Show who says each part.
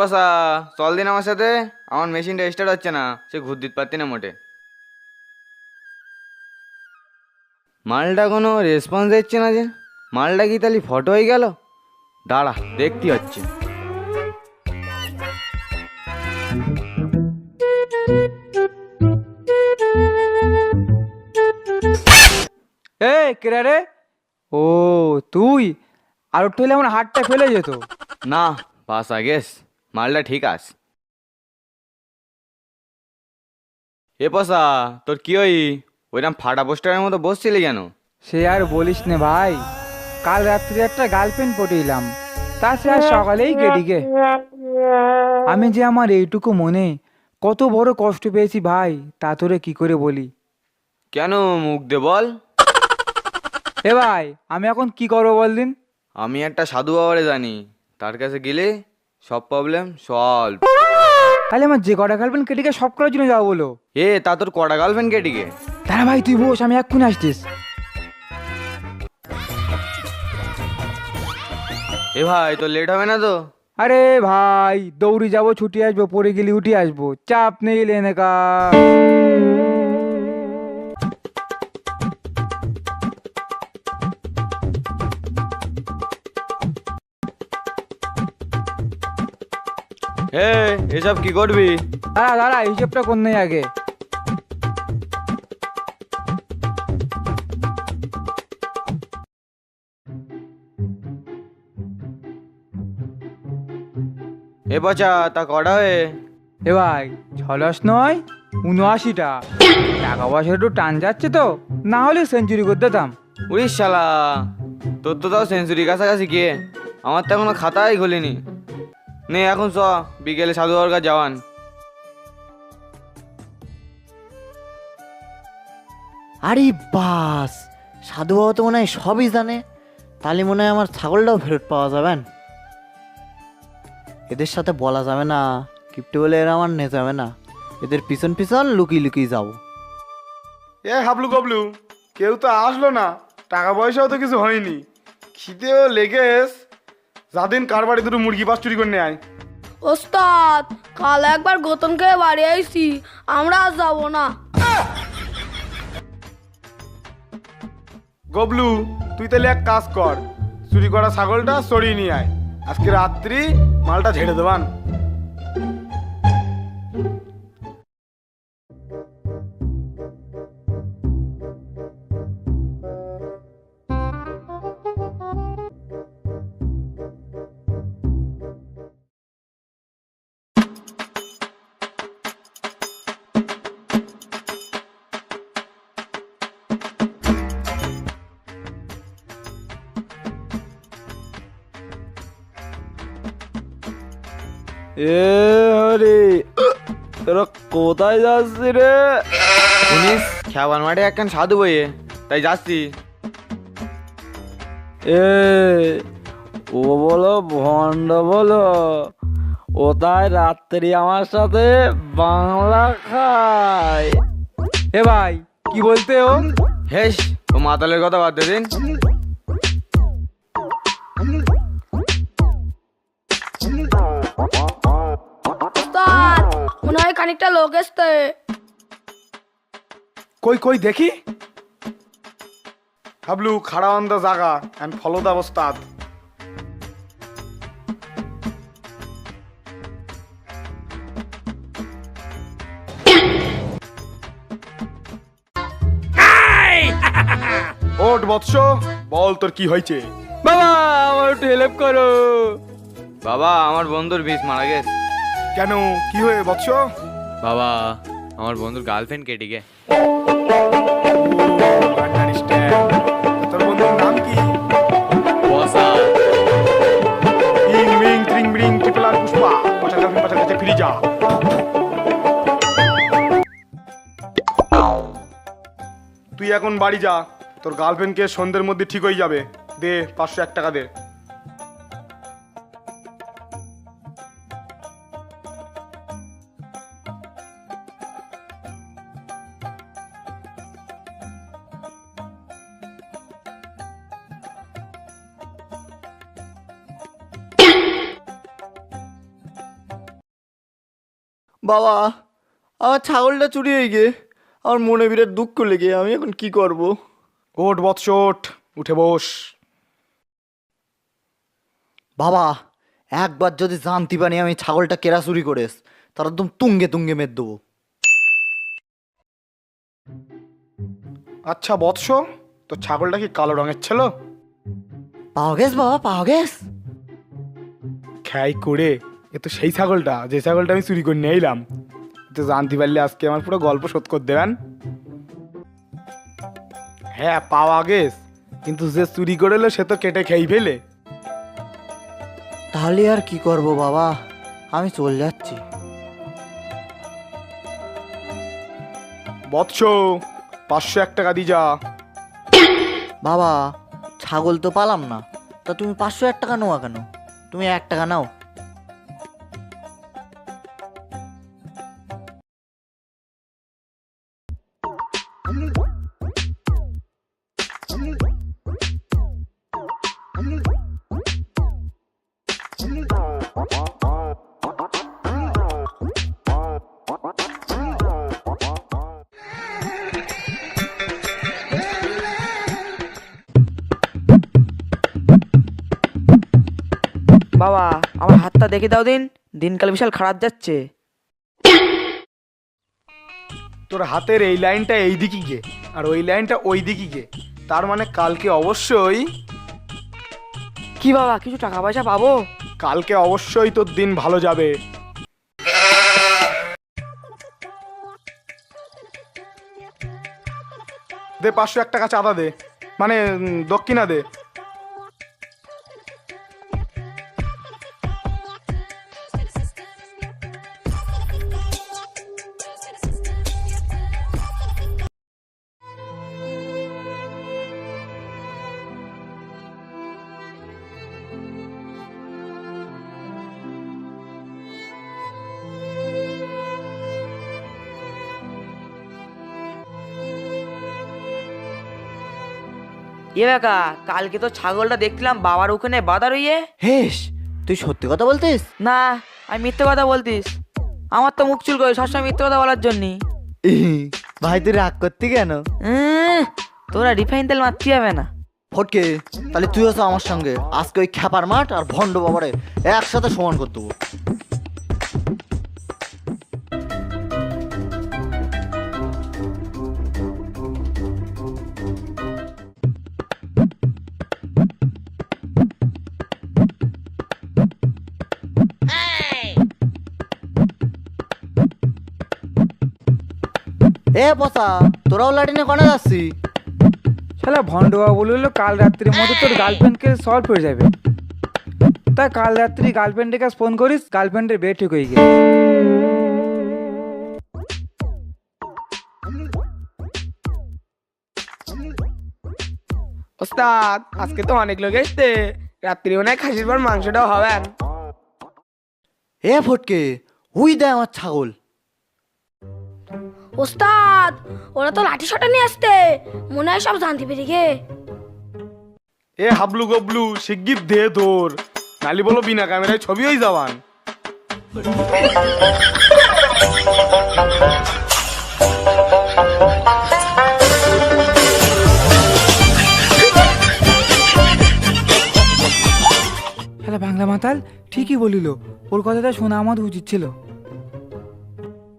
Speaker 1: পাশা চল দিন আমার সাথে। আমার মেশিনটা স্টার্ট হচ্ছে না সে ঘুর দিতে পারতি না মোটে। মালটা কোনো রেসপন্স দিচ্ছে না যে। মালটা কি তাহলে ফটো হয়ে গেল? দাঁড়া দেখতে হচ্ছে।
Speaker 2: এ কেরা রে ও তুই? আর হলে আমার হাতটা ফেলে যেত।
Speaker 1: না পাশা গেস মালটা ঠিক আছে এ পাশা তোর কি ওই ওইরকম ফাটা পোস্টারের মতো বসছিলি কেন?
Speaker 2: সে আর বলিস নে ভাই কাল রাত্রে একটা গার্লফ্রেন্ড পটিলাম তা সে আর সকালেই কেটিকে আমি যে আমার এইটুকু মনে কত বড় কষ্ট পেয়েছি ভাই তা তোরে কি করে বলি?
Speaker 1: কেন মুখ দে বল।
Speaker 2: এ ভাই আমি এখন কি করব বল দিন?
Speaker 1: আমি একটা সাধু বাবারে জানি তার কাছে গেলে সব প্রবলেম সলভ
Speaker 2: তাহলে আমার যে কটা গার্লফ্রেন্ড কেটিকে সব করার জন্য যাব বলো।
Speaker 1: এ তা তোর কটা গার্লফ্রেন্ড কেটিকে?
Speaker 2: তারা ভাই তুই বস আমি এক্ষুনি আসতিস
Speaker 1: এ ভাই তো লেট হবে না তো?
Speaker 2: আরে ভাই দৌড়ি যাব ছুটি আসব পরে গেলে উঠে আসব। চাপ নেই লেনে কা
Speaker 1: এসব কি করবি?
Speaker 2: দাঁড়া দাঁড়া হিসেবটা কোন নেই আগে?
Speaker 1: এ পচা তা কটা হয়ে?
Speaker 2: এ ভাই ছলস নয় উনআশিটা। টাকা পয়সা একটু টান যাচ্ছে তো না হলে সেঞ্চুরি করে দিতাম
Speaker 1: উড়িস শালা তোর তো তাও সেঞ্চুরি কাছাকাছি গিয়ে আমার তো এখনও খাতাই খুলিনি। নে এখন চ। বিকেলে সাধু বাবার কাছে যাওয়ান।
Speaker 3: আরে বাস সাধু বাবা তো মনে হয় সবই জানে। তাহলে মনে হয় আমার ছাগলটাও ফেরত পাওয়া যাবেন। এদের সাথে বলা যাবে না কিপ্টে বলে এরা আমার নে যাবে না। এদের পিছন পিছন লুকিয়ে লুকিয়ে যাব।
Speaker 4: এ হাবলু গবলু কেউ তো আসলো না টাকা পয়সাও তো কিছু হয়নি। খিদেও লেগেস যাদিন কার বাড়ি দুটো মুরগি পাস চুরি করে নিয়ে আয়।
Speaker 5: ওস্তাদ কাল একবার গোতন খেয়ে বাড়ি আইছি আমরা আর যাব না।
Speaker 4: গবলু তুই তাহলে এক কাজ কর চুরি করা ছাগলটা সরিয়ে নিয়ে আয়। আজকে রাত্রি মালটা ঝেড়ে দেবান।
Speaker 1: এ হরে তোরা কোথায় যাচ্ছি রে? শুনিস খেয়াবার মাঠে একখান সাধু বইয়ে তাই যাচ্ছি।
Speaker 6: এ ও বলো ভণ্ড বলো ও তাই রাত্রি আমার সাথে বাংলা খায়।
Speaker 2: এ ভাই কি বলতে ও?
Speaker 1: হেস ও মাতালের কথা বাদ দিন।
Speaker 5: খানিকটা লোক এসতে
Speaker 4: কই কই দেখি। হাবলু খাড়া অন জাগা অ্যান্ড ফলো দ্য ওস্তাদ ওট বৎস। বল তোর কি হয়েছে?
Speaker 2: বাবা আমার একটু হেল্প করো।
Speaker 1: বাবা আমার বন্ধুর বিষ মারা গেছে।
Speaker 4: কেন? কি হয়ে বৎস?
Speaker 1: বাবা, আমার বন্ধুর গার্লফ্রেন্ড কেটিকে
Speaker 4: তোর বন্ধুর নাম কি মিং মিং তুই এখন বাড়ি যা, তোর গার্লফ্রেন্ডকে সন্ধ্যের মধ্যে ঠিক হয়ে যাবে। দে, পাঁচশো এক টাকা দে।
Speaker 3: বাবা আমার ছাগলটা চুরি হয়ে গিয়ে আমার মনে বিরাট দুঃখ লেগে আমি এখন কি করব?
Speaker 4: ওট বৎস ওঠ উঠে বস।
Speaker 3: বাবা একবার যদি জানতে পারি আমি ছাগলটা কেরা চুরি করেস তার একদম তুঙ্গে তুঙ্গে মেদ দেবো।
Speaker 4: আচ্ছা বৎস তো ছাগলটা কি কালো রঙের ছিল?
Speaker 3: পাওয়া গেছ বাবা পাওয়া গেছ।
Speaker 4: খেয়াই করে। এ তো সেই ছাগলটা যে ছাগলটা আমি চুরি করে নিয়ে এলাম তো জানতে পারলে আজকে আমার পুরো গল্প শোধ করে দেবেন হ্যাঁ পাওয়া গেস কিন্তু যে চুরি করে এলো সে তো কেটে খেয়ে ফেলে।
Speaker 3: তাহলে আর কি করব বাবা? আমি চলে যাচ্ছি।
Speaker 4: বৎস পাঁচশো এক টাকা দি যা।
Speaker 3: বাবা ছাগল তো পালাম না। তা তুমি পাঁচশো এক টাকা নেওয়া কেন? তুমি এক টাকা নাও।
Speaker 7: বাবা, আমার হাতটা দেখে দাও দিন। দিনকাল বিশাল খারাপ যাচ্ছে।
Speaker 4: তোর হাতের এই লাইনটা এই দিকে গে আর ওই লাইনটা ওই দিকে গে তার মানে কালকে অবশ্যই
Speaker 7: কি বাবা, কিছু টাকা পয়সা পাবো?
Speaker 4: কালকে অবশ্যই তোর দিন ভালো যাবে। দে পাঁচশো এক টাকা চাঁদা দে। মানে দক্ষিণা দে।
Speaker 7: এ কাকা কালকে তো ছাগলটা দেখছিলাম বাবার ওখানে বাধা রইয়ে।
Speaker 3: হেস তুই সত্যি কথা বলতিস?
Speaker 7: না আমি মিথ্যে কথা বলতিস। আমার তো মুখ চুল করে সবসময় মিথ্যে কথা বলার জন্যই।
Speaker 3: ভাই তুই রাগ করতি কেন?
Speaker 7: তোরা রিফাইন তেল মারতে হবে না।
Speaker 3: ফটকে তাহলে তুই আছো আমার সঙ্গে। আজকে ওই খ্যাপার মাঠ আর ভণ্ড বাবারে একসাথে সমান করতে এ পচা তোরাও লাটিনে কোনে যাচ্ছি।
Speaker 2: শালা ভণ্ড বাবা বলল কাল রাত্রির মধ্যে তোর গার্লফ্রেন্ডকে সলভ হয়ে যাবে। তা কাল রাত্রি গার্লফ্রেন্ডের কাছে ফোন করিস গার্লফ্রেন্ডের বিয়ে ঠিক হয়ে গেছে
Speaker 8: ওস্তাদ আজকে তো অনেক লোক এসছে। রাত্রি মনে হয় খাসির পর মাংসটাও হবেন।
Speaker 3: এ ফটকে হুই দেয় আমার ছাগল।
Speaker 5: ওস্তাদ ওরা তো লাঠি শটা নিয়ে আসতে মনে হয় সব জানতে পেরে গে।
Speaker 4: এ হাবলু গবলু শিগগির দে তোর নালি বলো বিনা ক্যামেরায় ছবি হয়ে যাবান
Speaker 2: বাংলা মাতাল ঠিকই বলিল। ওর কথাটা শোনা আমার উচিত ছিল।